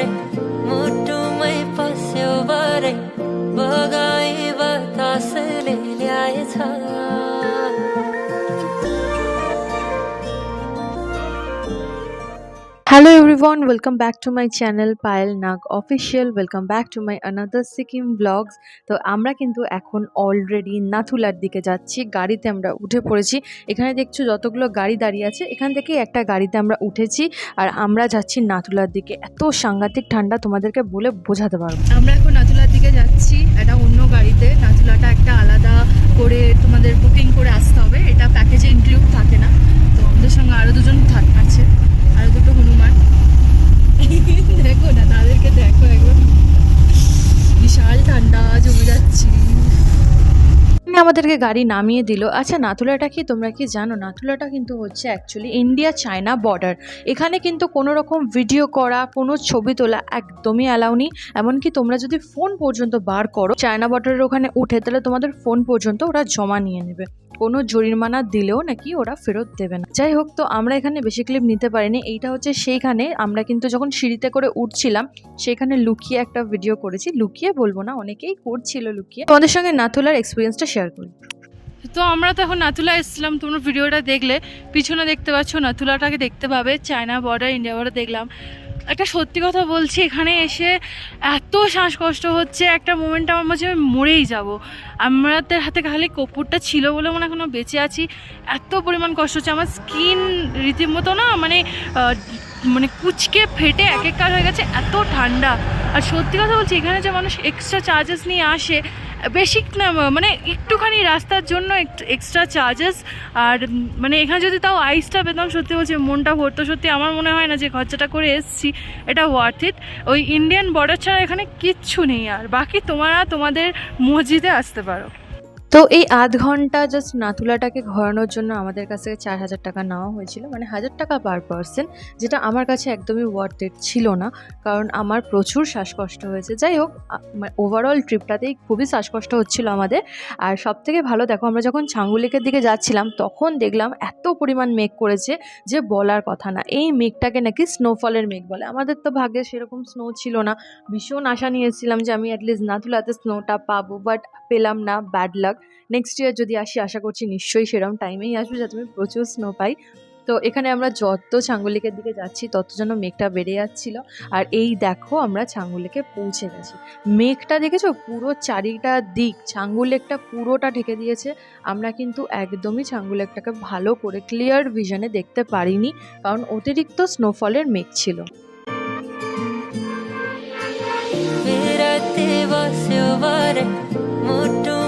भरे मुटुमै पस्यो भरे बगाई बतासले ल्याएछ hello everyone welcome back to my channel Payel Nag official welcome back to my another Sikkim blogs তো আমরা কিন্তু এখন অলরেডি নাথুলার দিকে যাচ্ছি, গাড়িতে আমরা উঠে পড়েছি। এখানে দেখছ যতগুলো গাড়ি দাঁড়িয়ে আছে, এখান থেকে একটা গাড়িতে আমরা উঠেছি। আর আমরা যাচ্ছি নাথুলার দিকে। এত সাংঘাতিক ঠান্ডা, তোমাদেরকে বলে বোঝাতে পারব আমরা এখন নাথুলার দিকে যাচ্ছি এটা অন্য গাড়িতে। নাথুলাটা একটা আলাদা করে তোমাদের বুকিং করে আসতে হবে। এটা প্যাকেজে ইনক্লুড থাকে না। তো আমাদের সঙ্গে আরও দুজন আছে। আরও দুটো হনুমান। দেখো না তাদেরকে দেখো একবার। বিশাল ঠান্ডা জমে যাচ্ছি। আমাদেরকে গাড়ি নামিয়ে দিল। আচ্ছা নাথুলাটা কি তোমরা কি জানো? নাথুলাটা কিন্তু হচ্ছে অ্যাকচুয়ালি ইন্ডিয়া চায়না বর্ডার এখানে কিন্তু কোনো রকম ভিডিও করা, কোনো ছবি তোলা একদমই অ্যালাউ নেই। এমনকি তোমরা যদি ফোন পর্যন্ত বার করো চায়না বর্ডারের ওখানে উঠে তাহলে তোমাদের ফোন পর্যন্ত ওরা জমা নিয়ে নেবে। কোনো জরিমানা দিলেও নাকি ওরা ফেরত দেবে না। যাই হোক, তো আমরা এখানে বেশি ক্লিপ নিতে পারিনি। এইটা হচ্ছে সেইখানে আমরা কিন্তু যখন সিঁড়িতে করে উঠছিলাম, সেখানে লুকিয়ে একটা ভিডিও করেছি। লুকিয়ে বলব না, অনেকেই করছিল লুকিয়ে। তোমাদের সঙ্গে নাথুলার এক্সপিরিয়েন্সটা শেয়ার করি তো আমরা তো এখন নাথুলা এসেছিলাম, তোমরা ভিডিওটা দেখলে। পিছনে দেখতে পাচ্ছ, নাথুলাটাকে দেখতে পাবে, চায়না বর্ডার ইন্ডিয়া বর্ডার দেখলাম। একটা সত্যি কথা বলছি, এখানে এসে এত শ্বাসকষ্ট হচ্ছে, একটা মোমেন্ট আমার মাঝে আমি মরেই যাব। আমাদের হাতে খালি কপুরটা ছিল বলে মনে এখনও বেঁচে আছি। এত পরিমাণ কষ্ট হচ্ছে, আমার স্কিন রীতিমতো না মানে মানে কুচকে ফেটে এক এক কাল হয়ে গেছে, এত ঠান্ডা। আর সত্যি কথা বলছি, এখানে যে মানুষ এক্সট্রা চার্জেস নিয়ে আসে বেশিক না মানে একটুখানি রাস্তার জন্য এক্সট্রা চার্জেস আর মানে এখানে যদি তাও আইসটা পেতাম, সত্যি বলছি, মনটা ভরতো। সত্যি আমার মনে হয় না যে খরচাটা করে এসছি, এটা ওয়ার্থ ইট ওই ইন্ডিয়ান বর্ডার ছাড়া এখানে কিচ্ছু নেই আর। বাকি তোমরা তোমাদের মসজিদে আসতে পারো। তো এই আধ ঘণ্টা জাস্ট নাথুলাটাকে ঘোরানোর জন্য আমাদের কাছ থেকে চার হাজার টাকা নেওয়া হয়েছিল মানে হাজার টাকা পার পার্সন যেটা আমার কাছে একদমই ওয়ার্থ ছিল না, কারণ আমার প্রচুর শ্বাসকষ্ট হয়েছে। যাই হোক ওভারঅল ট্রিপটাতেই খুবই শ্বাসকষ্ট হচ্ছিল আমাদের। আর সব থেকে ভালো, দেখো আমরা যখন ছাঙ্গুলিকের দিকে যাচ্ছিলাম, তখন দেখলাম এত পরিমাণ মেঘ করেছে যে বলার কথা না। এই মেঘটাকে নাকি স্নোফলের মেঘ বলে। আমাদের তো ভাগ্যে সেরকম স্নো ছিল না। ভীষণ আশা নিয়েছিলাম যে আমি অ্যাটলিস্ট নাথুলাতে স্নোটা পাবো বাট পেলাম না ব্যাড লাক নেক্সট ইয়ার যদি আসি, আশা করছি নিশ্চয়ই সেরকম টাইমেই আসবে যাতে আমি প্রচুর স্নো পাই। তো এখানে আমরা যত ছাঙ্গুলিকের দিকে যাচ্ছি, তত যেন মেঘটা বেড়ে যাচ্ছিল। আর এই দেখো আমরা ছাঙ্গুলিকে পৌঁছে গেছি। মেঘটা দেখেছ? পুরো চারিটা দিক ছাঙ্গুলেকটা পুরোটা ঢেকে দিয়েছে। আমরা কিন্তু একদমই ছাঙ্গুলেকটাকে ভালো করে ক্লিয়ার ভিশনে দেখতে পারিনি, কারণ অতিরিক্ত স্নোফলের মেঘ ছিল। মোটু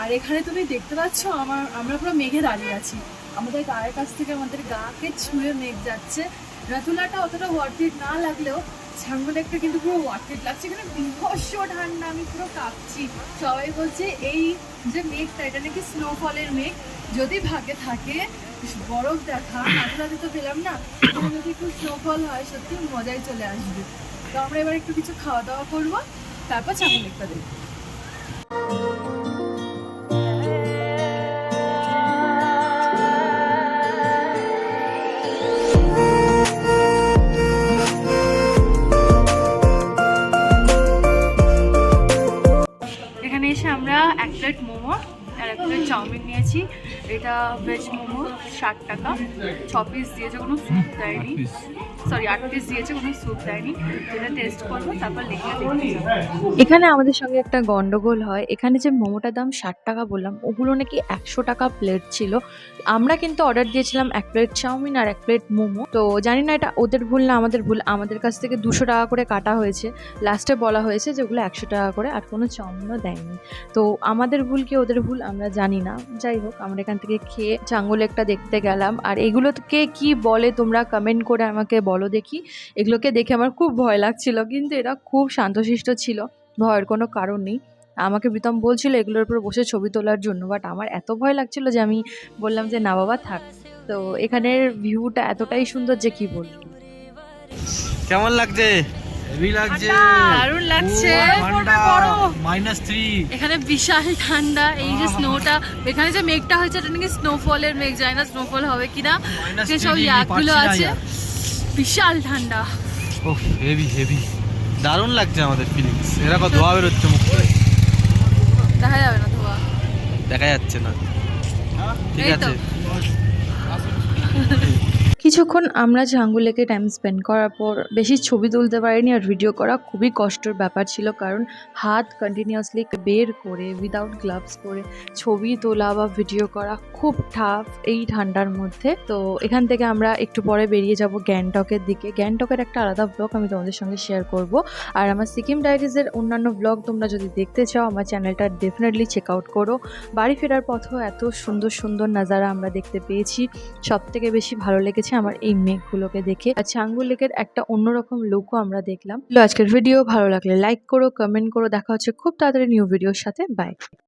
আর এখানে তুমি দেখতে পাচ্ছ আমার, আমরা পুরো মেঘে দাঁড়িয়ে আছি। আমাদের গায়ের কাছ থেকে আমাদের গাকে ছুঁয়ে মেঘ যাচ্ছে। রাতুলাটা অতটা ওয়ার্থিট না লাগলেও ছাঙ্গুলেকটা কিন্তু পুরো ওয়ার্থিট লাগছে। এখানে বিভৎস ঠান্ডা, আমি পুরো কাঁপছি। সবাই বলছে, এই যে মেঘটা, এটা নাকি স্নোফলের মেঘ? যদি ভাগে থাকে, বরফ দেখা নাতুলাতে তো পেলাম না যদি একটু স্নোফল হয়, সত্যি মজাই চলে আসবে। তো আমরা এবার একটু কিছু খাওয়া দাওয়া করব, তারপর ছাঙ্গুলেকটা দেখব। চাউমিন নিয়েছি এটা ভেজ মোমো ষাট টাকা। ছ পিস দিয়েছে কোনো স্যুপ দেয়নি। সরি আট পিস দিয়েছে কোনো স্যুপ দেয়নি। যেটা টেস্ট করব তারপর লিখে এখানে আমাদের সঙ্গে একটা গন্ডগোল হয়। এখানে যে মোমোটার দাম ষাট টাকা বললাম ওগুলো নাকি একশো টাকা প্লেট ছিল। আমরা কিন্তু অর্ডার দিয়েছিলাম এক প্লেট চাউমিন আর এক প্লেট মোমো। তো জানি না এটা ওদের ভুল না আমাদের ভুল। আমাদের কাছ থেকে দুশো টাকা করে কাটা হয়েছে। লাস্টে বলা হয়েছে যে ওগুলো একশো টাকা করে আর কোনো চাউমিনও দেয়নি। তো আমাদের ভুল কি ওদের ভুল আমরা জানি না। যাই হোক আমরা এখান থেকে খেয়ে চাঙ্গুলেকটা দেখতে গেলাম। আর এগুলোকে কি বলে তোমরা কমেন্ট করে আমাকে বলো দেখি। এগুলোকে দেখে আমার খুব ভয় লাগছিল, কিন্তু এরা খুব শান্তশিষ্ট ছিল। ভয়ের কোনো কারণ নেই। আমাকে প্রীতম বলছিল এগুলোর উপর বসে ছবি তোলার জন্য বাট আমার এত ভয় লাগছিল যে আমি বললাম যে, না বাবা, থাক। তো এখানের ভিউটা এতটাই সুন্দর যে কি বলব? কেমন লাগছে? দারুণ লাগছে। এখানে বিশাল ঠান্ডা। এই যে স্নোটা এখানে যে মেঘটা হয়েছে এটা নাকি স্নোফলের মেঘ যায় না স্নোফল হবে কিনা। সব ইয়াকগুলো আছে। বিশাল ঠান্ডা। ও হেভি হেভি। দারুণ লাগছে আমাদের ফিলিংস। এরকম ধোয়া বেরোচ্ছে মুখ দেখা যাবে না ধোয়া। দেখা যাচ্ছে না। ঠিক আছে। কিছুক্ষণ আমরা ঝাঙ্গু লেকে টাইম স্পেন্ড করার পর বেশি ছবি তুলতে পারিনি আর ভিডিও করা খুবই কষ্টের ব্যাপার ছিল কারণ হাত কন্টিনিউয়াসলি বের করে উইদাউট গ্লাভস পরে ছবি তোলা বা ভিডিও করা খুব টাফ এই ঠান্ডার মধ্যে। তো এখান থেকে আমরা একটু পরে বেরিয়ে যাব গ্যাংটকের দিকে। গ্যাংটকের একটা আলাদা ব্লগ আমি তোমাদের সঙ্গে শেয়ার করব। আর আমার সিকিম ডায়েরিজের অন্যান্য ব্লগ তোমরা যদি দেখতে চাও, আমার চ্যানেলটা ডেফিনেটলি চেক আউট করো। বাড়ি ফেরার পথেও এত সুন্দর সুন্দর নাজারা আমরা দেখতে পেয়েছি। সব থেকে বেশি ভালো লেগেছে আমার এই মেঘগুলোকে দেখে আর ছাঙ্গু লেকের একটা অন্যরকম লুকও আমরা দেখলাম। আজকের ভিডিও ভালো লাগলে লাইক করো কমেন্ট করো, দেখা হচ্ছে খুব তাড়াতাড়ি নিউ ভিডিওর সাথে। বাই